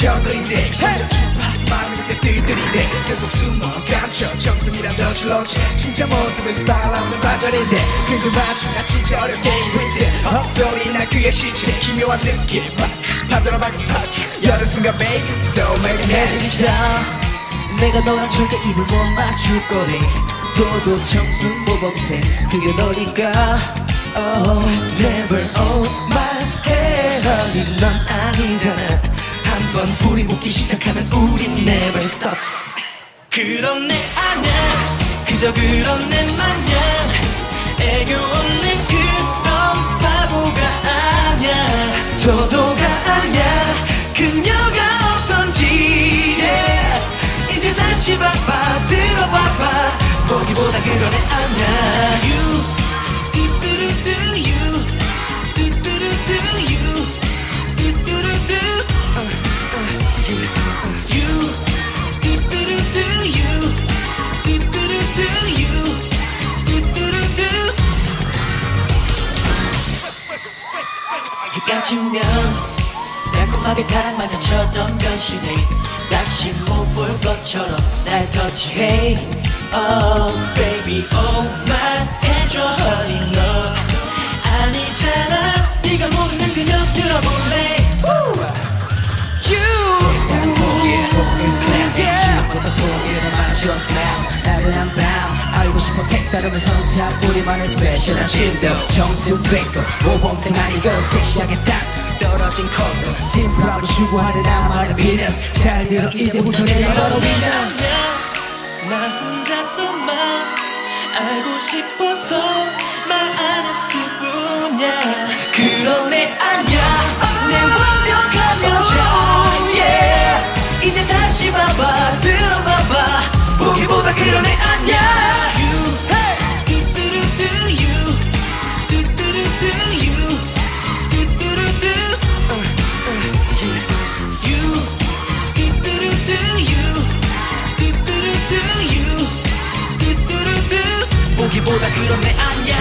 저들인데 주파수 마음이 그때 들들이대 결국 숨어 감춰 정성이란 덫을 놓지 진짜 모습을 스타일하는 반전인데 그들 마주나 진짜 어렵게 위트 헛소리 나 그의 시체 기묘한 느낌. 파도로 박스 터치 여는 순간 baby so 내리자 내가 너랑 절대 입을 못 맞출 거래 도도 청순 모범생. 그게 너니까. Oh, Never on my head honey. 넌 아니잖아 stop 그런 내 아냐 그저 그런 내 마냥 애교 없는 그런 바보가 아냐 도도가 아냐 그녀가 어떤지 yeah. 이제 다시 봐봐 들어봐봐. 보기보다 그런 애 아냐 지면 달콤하게 다락마녀처럼 변신해 다시 못 볼 것처럼 날 터치해 Oh baby oh my 해줘 honey 너 아니잖아 네가 모르는 그녀 들어볼래 보다 보기에 는 마주어 smile 나를 한밤. 알고 싶어 색다르면 선사한 우리만의 스페셜한 진도. 정수 백도 모범생 아니고 섹시하게 딱 떨어진 코드 심플하고 추구하는 나만의 비너스. 잘 들어 이제부터 내가 너로 믿어 나 혼자서만 알고 싶어서 말 안 했을 뿐이야 보기보다 그런 내 안녕.